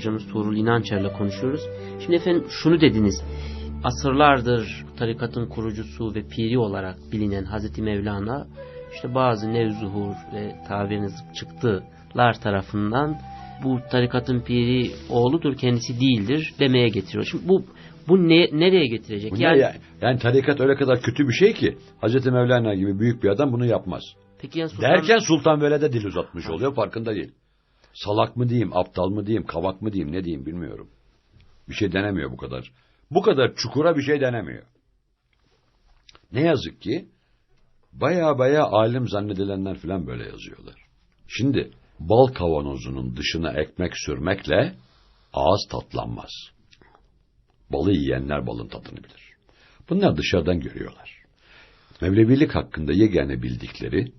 hocamız Tuğrul İnançer'le konuşuyoruz. Şimdi efendim şunu dediniz. Asırlardır tarikatın kurucusu ve piri olarak bilinen Hazreti Mevlana işte bazı nevzuhur ve tabiriniz çıktılar tarafından bu tarikatın piri oğludur kendisi değildir demeye getiriyor. Şimdi bu bu ne, nereye getirecek? Bu yani, ya? yani tarikat öyle kadar kötü bir şey ki Hazreti Mevlana gibi büyük bir adam bunu yapmaz. peki yani Sultan, Derken Sultan Veled'e dil uzatmış oluyor farkında değil. Salak mı diyeyim, aptal mı diyeyim, kavak mı diyeyim, ne diyeyim bilmiyorum. Bir şey denemiyor bu kadar. Bu kadar çukura bir şey denemiyor. Ne yazık ki baya baya alim zannedilenler falan böyle yazıyorlar. Şimdi bal kavanozunun dışına ekmek sürmekle ağız tatlanmaz. Balı yiyenler balın tadını bilir. Bunlar dışarıdan görüyorlar. Mevlevilik hakkında yegane bildikleri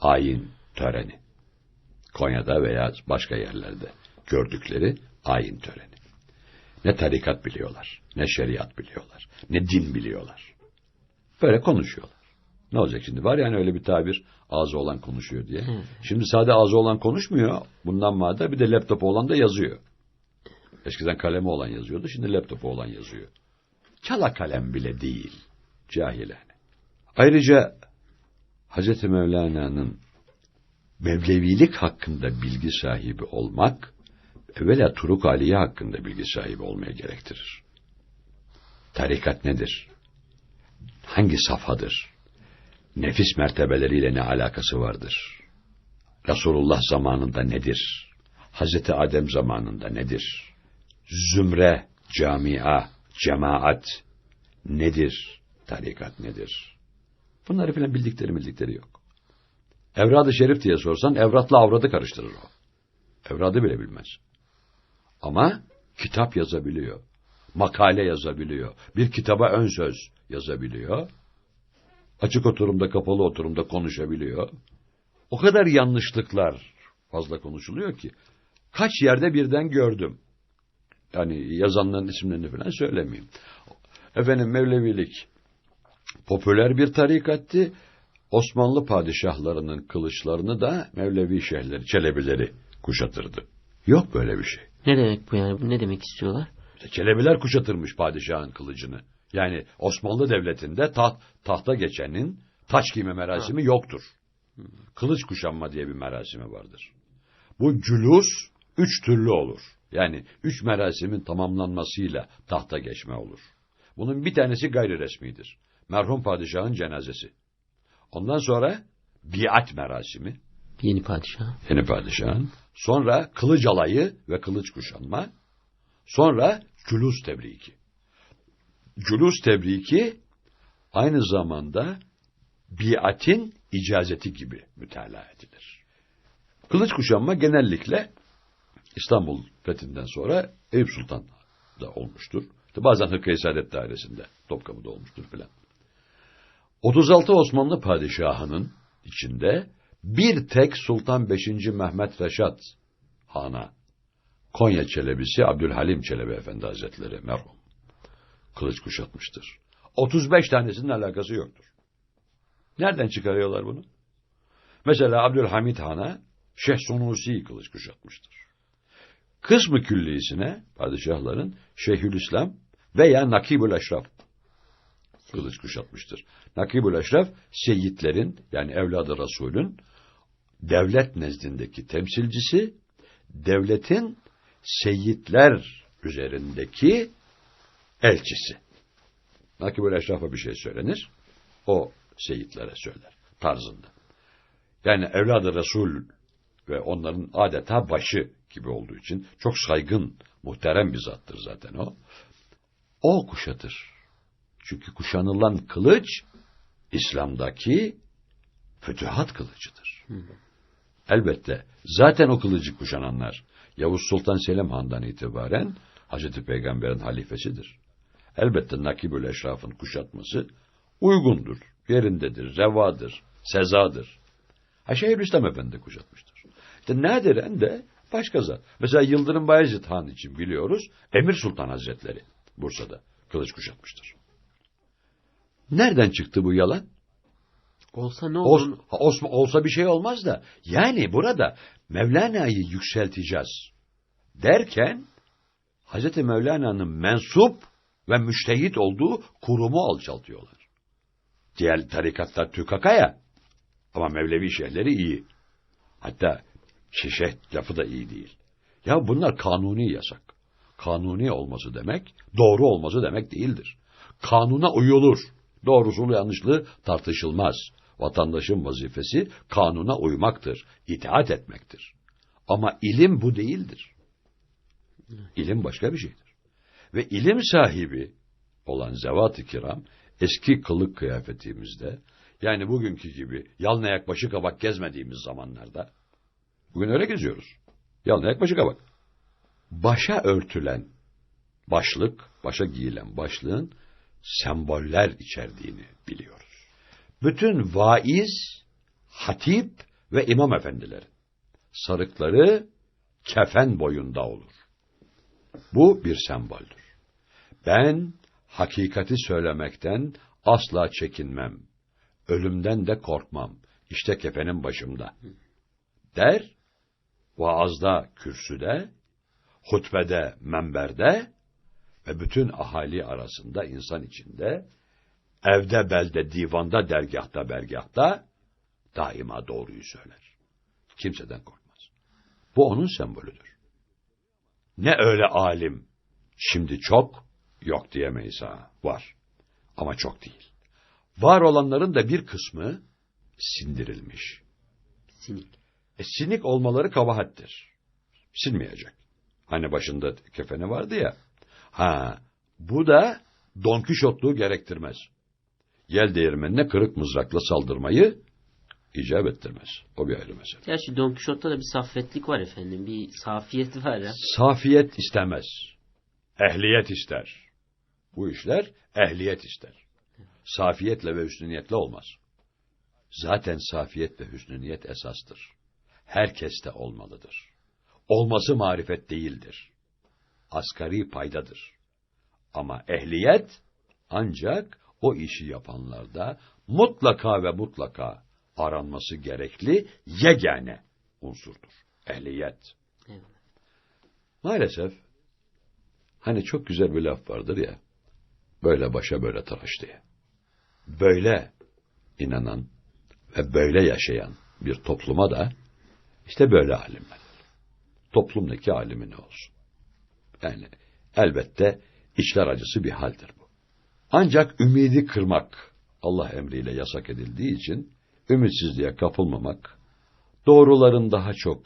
ayin töreni. Konya'da veya başka yerlerde gördükleri ayin töreni. Ne tarikat biliyorlar, ne şeriat biliyorlar, ne din biliyorlar. Böyle konuşuyorlar. Ne olacak şimdi? Var yani öyle bir tabir ağzı olan konuşuyor diye. Şimdi sade ağzı olan konuşmuyor. Bundan madde bir de laptopu olan da yazıyor. Eskiden kalemi olan yazıyordu. Şimdi laptopu olan yazıyor. Çala kalem bile değil. Cahilane. Ayrıca Hz. Mevlana'nın Mevlevilik hakkında bilgi sahibi olmak, evvela Turuk Aliye hakkında bilgi sahibi olmaya gerektirir. Tarikat nedir? Hangi safhadır? Nefis mertebeleriyle ne alakası vardır? Resulullah zamanında nedir? Hazreti Adem zamanında nedir? Zümre, camia, cemaat nedir? Tarikat nedir? Bunları filan bildikleri bildikleri yok. Evrad-ı şerif diye sorsan evratla avradı karıştırır o. Evradı bile bilmez. Ama kitap yazabiliyor. Makale yazabiliyor. Bir kitaba ön söz yazabiliyor. Açık oturumda kapalı oturumda konuşabiliyor. O kadar yanlışlıklar fazla konuşuluyor ki. Kaç yerde birden gördüm. Yani yazanların isimlerini falan söylemeyeyim. Efendim Mevlevilik popüler bir tarikattı. Osmanlı padişahlarının kılıçlarını da Mevlevi şeyhleri, çelebileri kuşatırdı. Yok böyle bir şey. Ne demek bu yani? Ne demek istiyorlar? İşte Çelebiler kuşatırmış padişahın kılıcını. Yani Osmanlı Devleti'nde taht, tahta geçenin taç giyme merasimi yoktur. Kılıç kuşanma diye bir merasimi vardır. Bu cülus üç türlü olur. Yani üç merasimin tamamlanmasıyla tahta geçme olur. Bunun bir tanesi gayri resmidir. Merhum padişahın cenazesi. Ondan sonra biat merasimi, Yeni padişah. yeni padişahın. Sonra kılıç alayı ve kılıç kuşanma. Sonra cülus tebriki. Cülus tebriki aynı zamanda biatin icazeti gibi mütalaa edilir. Kılıç kuşanma genellikle İstanbul fethinden sonra Eyüp Sultan'da olmuştur. İşte bazen Hırkayı Saadet Dairesi'nde, Topkapı'da olmuştur filan. 36 Osmanlı padişahının içinde bir tek Sultan 5. Mehmet Reşat Han'a Konya Çelebisi Abdülhalim Çelebi Efendi Hazretleri merhum kılıç kuşatmıştır. 35 tanesinin alakası yoktur. Nereden çıkarıyorlar bunu? Mesela Abdülhamit Han'a Şeyh Sunusi kılıç kuşatmıştır. Kısmı küllisine padişahların Şeyhülislam veya Nakibül Eşraf kılıç kuşatmıştır. Nakibül Eşref, seyitlerin yani evladı Resul'ün devlet nezdindeki temsilcisi, devletin seyitler üzerindeki elçisi. Nakibül Eşraf'a bir şey söylenir, o seyitlere söyler tarzında. Yani evladı Resul ve onların adeta başı gibi olduğu için çok saygın, muhterem bir zattır zaten o. O kuşatır. Çünkü kuşanılan kılıç İslam'daki fütühat kılıcıdır. Elbette zaten o kılıcı kuşananlar Yavuz Sultan Selim Han'dan itibaren Hazreti Peygamber'in halifesidir. Elbette Nakibül Eşraf'ın kuşatması uygundur, yerindedir, revadır, sezadır. Ha Şeyhülislam Efendi kuşatmıştır. İşte nadiren de başka zat. Mesela Yıldırım Bayezid Han için biliyoruz Emir Sultan Hazretleri Bursa'da kılıç kuşatmıştır. Nereden çıktı bu yalan? Olsa ne Os, olur? ha, Osman, olsa bir şey olmaz da. Yani burada Mevlana'yı yükselteceğiz. Derken Hazreti Mevlana'nın mensup ve müştehit olduğu kurumu alçaltıyorlar. Diğer tarikatlar tükakaya ama Mevlevi şeyhleri iyi. Hatta şişe lafı da iyi değil. Ya bunlar kanuni yasak. Kanuni olması demek, doğru olması demek değildir. Kanuna uyulur. Doğrusu yanlışlığı tartışılmaz. Vatandaşın vazifesi kanuna uymaktır, itaat etmektir. Ama ilim bu değildir. İlim başka bir şeydir. Ve ilim sahibi olan zevat-ı kiram eski kılık kıyafetimizde yani bugünkü gibi yalnayak başı kabak gezmediğimiz zamanlarda bugün öyle geziyoruz. Yalnayak başı kabak. Başa örtülen başlık, başa giyilen başlığın semboller içerdiğini biliyoruz. Bütün vaiz, hatip ve imam efendilerin sarıkları kefen boyunda olur. Bu bir semboldür. Ben hakikati söylemekten asla çekinmem. Ölümden de korkmam. İşte kefenim başımda. Der, vaazda kürsüde, hutbede menberde ve bütün ahali arasında insan içinde, evde belde divanda dergahta bergahta daima doğruyu söyler. Kimseden korkmaz. Bu onun sembolüdür. Ne öyle alim, şimdi çok, yok diyemeyiz ha, var. Ama çok değil. Var olanların da bir kısmı sindirilmiş. Sinik. E, sinik olmaları kabahattir. Silmeyecek. Hani başında kefeni vardı ya. Ha, bu da donkişotluğu gerektirmez. Yel değirmenine kırık mızrakla saldırmayı icap ettirmez. O bir ayrı mesele. Gerçi Don Quixote'da da bir saffetlik var efendim. Bir safiyet var ya. Safiyet istemez. Ehliyet ister. Bu işler ehliyet ister. Safiyetle ve hüsnü niyetle olmaz. Zaten safiyet ve hüsnü niyet esastır. Herkeste olmalıdır. Olması marifet değildir. Asgari paydadır. Ama ehliyet ancak o işi yapanlarda mutlaka ve mutlaka aranması gerekli yegane unsurdur. Ehliyet. Evet. Maalesef hani çok güzel bir laf vardır ya. Böyle başa böyle tıraş diye. Böyle inanan ve böyle yaşayan bir topluma da işte böyle alimler. Toplumdaki alimi ne olsun? Yani elbette içler acısı bir haldir bu. Ancak ümidi kırmak Allah emriyle yasak edildiği için ümitsizliğe kapılmamak, doğruların daha çok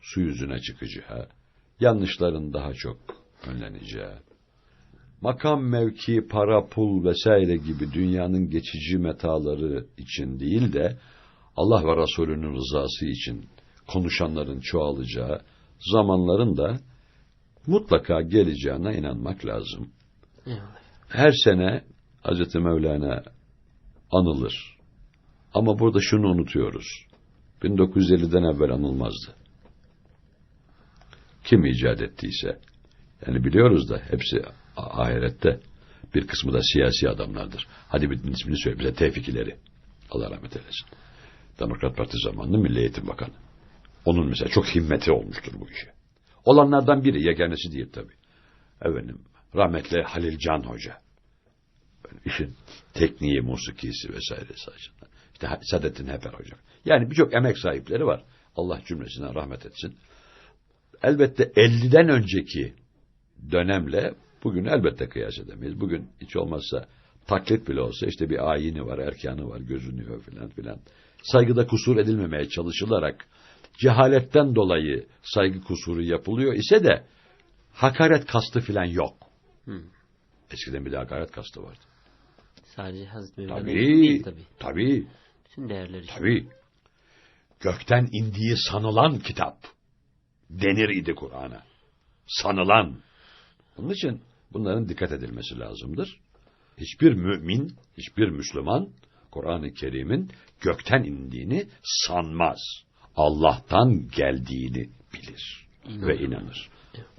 su yüzüne çıkacağı, yanlışların daha çok önleneceği, makam, mevki, para, pul vesaire gibi dünyanın geçici metaları için değil de Allah ve Resulünün rızası için konuşanların çoğalacağı zamanların da mutlaka geleceğine inanmak lazım. Eyvallah. Her sene Hz. Mevlana anılır. Ama burada şunu unutuyoruz. 1950'den evvel anılmazdı. Kim icat ettiyse, yani biliyoruz da hepsi ahirette bir kısmı da siyasi adamlardır. Hadi bir ismini söyle bize Tevfikileri. Allah rahmet eylesin. Demokrat Parti zamanında Milli Eğitim Bakanı. Onun mesela çok himmeti olmuştur bu işe. Olanlardan biri, yeganesi değil tabii. Efendim, rahmetli Halil Can Hoca. Böyle işin tekniği, musikisi vesairesi açısından. İşte Saadettin Heper Hoca. Yani birçok emek sahipleri var. Allah cümlesine rahmet etsin. Elbette 50'den önceki dönemle bugün elbette kıyas edemeyiz. Bugün hiç olmazsa taklit bile olsa işte bir ayini var, erkanı var, gözünüyor filan filan. Saygıda kusur edilmemeye çalışılarak cehaletten dolayı saygı kusuru yapılıyor ise de hakaret kastı filan yok. Hı. Eskiden bir de hakaret kastı vardı. Sadece Hazreti Mevlana Tabii, değil tabii. tabii, Bütün değerleri. tabii. Gökten indiği sanılan kitap denir idi Kur'an'a. Sanılan. Bunun için bunların dikkat edilmesi lazımdır. Hiçbir mümin, hiçbir Müslüman Kur'an-ı Kerim'in gökten indiğini sanmaz. Allah'tan geldiğini bilir İnanır. ve inanır.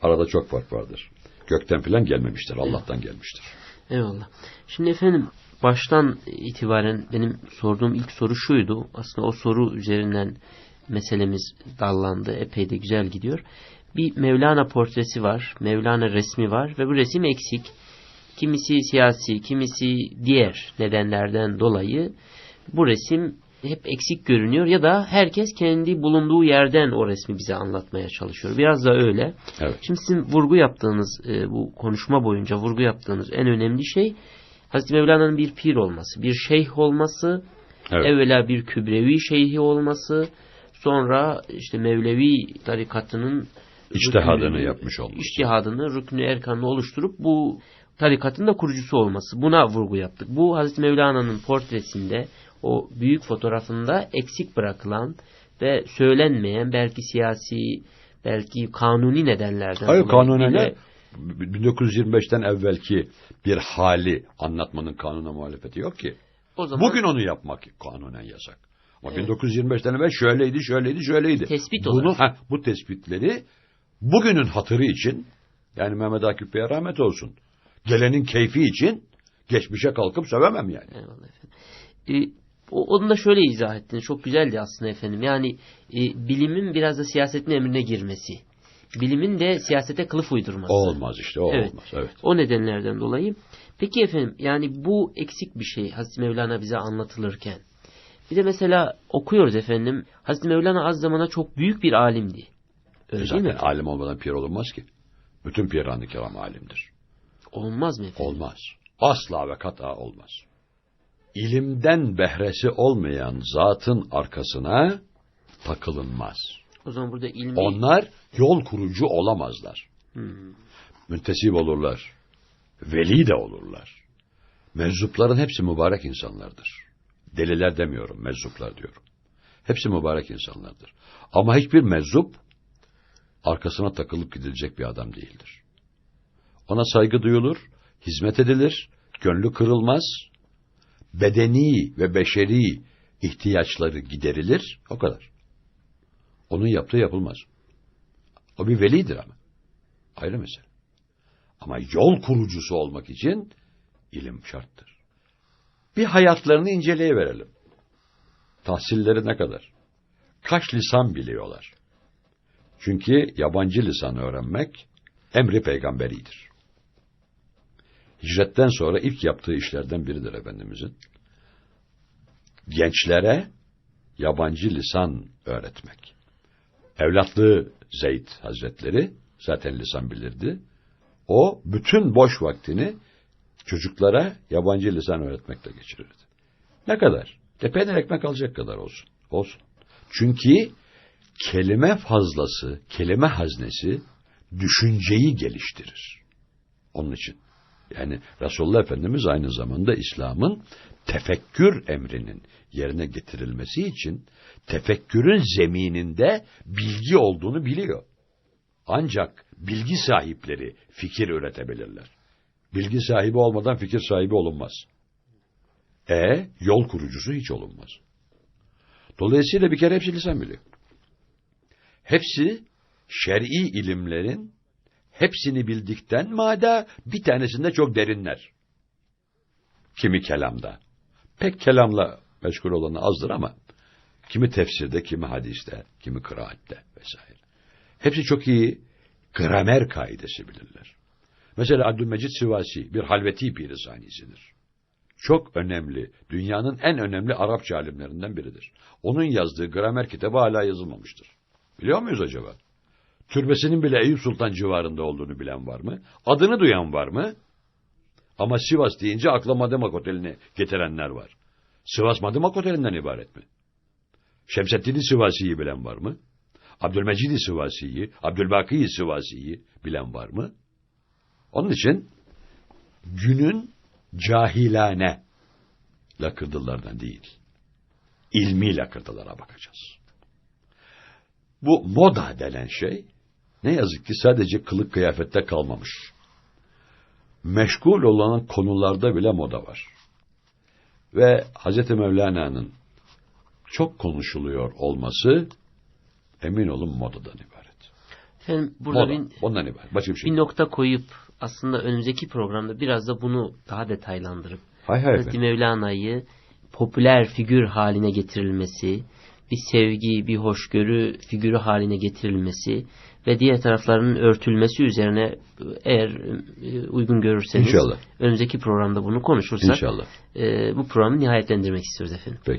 Arada çok fark vardır. Gökten filan gelmemiştir, Allah'tan gelmiştir. Eyvallah. Şimdi efendim baştan itibaren benim sorduğum ilk soru şuydu. Aslında o soru üzerinden meselemiz dallandı. Epey de güzel gidiyor. bir Mevlana portresi var, Mevlana resmi var ve bu resim eksik. Kimisi siyasi, kimisi diğer nedenlerden dolayı bu resim hep eksik görünüyor ya da herkes kendi bulunduğu yerden o resmi bize anlatmaya çalışıyor. Biraz da öyle. Evet. Şimdi sizin vurgu yaptığınız e, bu konuşma boyunca vurgu yaptığınız en önemli şey Hazreti Mevlana'nın bir pir olması, bir şeyh olması, Evet. evvela bir kübrevi şeyhi olması, sonra işte Mevlevi tarikatının İçtihadını rüknü- yapmış olması. İçtihadını, rüknü erkanını oluşturup bu tarikatın da kurucusu olması. Buna vurgu yaptık. Bu Hazreti Mevlana'nın portresinde o büyük fotoğrafında eksik bırakılan ve söylenmeyen belki siyasi belki kanuni nedenlerden Hayır bile- ne? 1925'ten evvelki bir hali anlatmanın kanuna muhalefeti yok ki. o zaman Bugün onu yapmak kanunen yasak. Ama Evet. 1925'ten evvel şöyleydi, şöyleydi, şöyleydi. Tespit Bunu, olarak. ha, bu tespitleri bugünün hatırı için yani Mehmet Akif Bey'e rahmet olsun. Gelenin keyfi için geçmişe kalkıp sövemem yani. Eyvallah efendim. Ee, onu da şöyle izah ettiniz. Çok güzeldi aslında efendim. Yani e, bilimin biraz da siyasetin emrine girmesi. Bilimin de siyasete kılıf uydurması. Olmaz işte, o Evet. olmaz. Evet. O nedenlerden dolayı. Peki efendim yani bu eksik bir şey Hazreti Mevlana bize anlatılırken. Bir de mesela okuyoruz efendim. Hazreti Mevlana az zamana çok büyük bir alimdi. Öyle Zaten değil mi? alim olmadan pir olunmaz ki. Bütün piran-ı kiram alimdir. Olmaz mı efendim? Olmaz. Asla ve kata olmaz. İlimden behresi olmayan zatın arkasına takılınmaz. O zaman burada ilmi... Onlar yol kurucu olamazlar. Hmm. Müntesip olurlar. Veli de olurlar. Meczupların hepsi mübarek insanlardır. Deliler demiyorum, meczuplar diyorum. Hepsi mübarek insanlardır. Ama hiçbir meczup arkasına takılıp gidilecek bir adam değildir. Ona saygı duyulur, hizmet edilir, gönlü kırılmaz, bedeni ve beşeri ihtiyaçları giderilir, o kadar. Onun yaptığı yapılmaz. O bir velidir ama. Ayrı mesele. Ama yol kurucusu olmak için ilim şarttır. Bir hayatlarını inceleyiverelim. Tahsilleri ne kadar? Kaç lisan biliyorlar? Çünkü yabancı lisan öğrenmek emri peygamberidir. Hicretten sonra ilk yaptığı işlerden biridir Efendimizin. Gençlere yabancı lisan öğretmek. Evlatlığı Zeyd Hazretleri zaten lisan bilirdi. O bütün boş vaktini çocuklara yabancı lisan öğretmekle geçirirdi. Ne kadar? Tepeden ekmek alacak kadar olsun. Olsun. Çünkü kelime fazlası, kelime haznesi düşünceyi geliştirir. Onun için. Yani Resulullah Efendimiz aynı zamanda İslam'ın tefekkür emrinin yerine getirilmesi için tefekkürün zemininde bilgi olduğunu biliyor. Ancak bilgi sahipleri fikir üretebilirler. Bilgi sahibi olmadan fikir sahibi olunmaz. E yol kurucusu hiç olunmaz. Dolayısıyla bir kere hepsi lisan biliyor. Hepsi şer'i ilimlerin hepsini bildikten mada bir tanesinde çok derinler. Kimi kelamda. Pek kelamla meşgul olanı azdır ama kimi tefsirde, kimi hadiste, kimi kıraatte vesaire. Hepsi çok iyi gramer kaidesi bilirler. Mesela Abdülmecid Sivasi bir halveti pirizanisidir. Çok önemli, dünyanın en önemli Arapça alimlerinden biridir. Onun yazdığı gramer kitabı hala yazılmamıştır. Biliyor muyuz acaba? Türbesinin bile Eyüp Sultan civarında olduğunu bilen var mı? Adını duyan var mı? Ama Sivas deyince akla Mademak Oteli'ni getirenler var. Sivas Mademak Oteli'nden ibaret mi? Şemseddin Sivasi'yi bilen var mı? Abdülmecid Sivasi'yi, Abdülbaki Sivasi'yi bilen var mı? Onun için günün cahilane lakırdılardan değil, ilmi lakırdılara bakacağız. Bu moda denen şey ne yazık ki sadece kılık kıyafette kalmamış. Meşgul olan konularda bile moda var. Ve Hz. Mevlana'nın çok konuşuluyor olması emin olun modadan ibaret. Efendim burada Moda, bir, ondan ibaret. Başka bir şey. bir nokta koyup aslında önümüzdeki programda biraz da bunu daha detaylandırıp Hay hay Hazreti Mevlana'yı popüler figür haline getirilmesi, bir sevgi, bir hoşgörü figürü haline getirilmesi ve diğer taraflarının örtülmesi üzerine eğer e, uygun görürseniz İnşallah. önümüzdeki programda bunu konuşursak İnşallah. e, bu programı nihayetlendirmek istiyoruz efendim. Peki.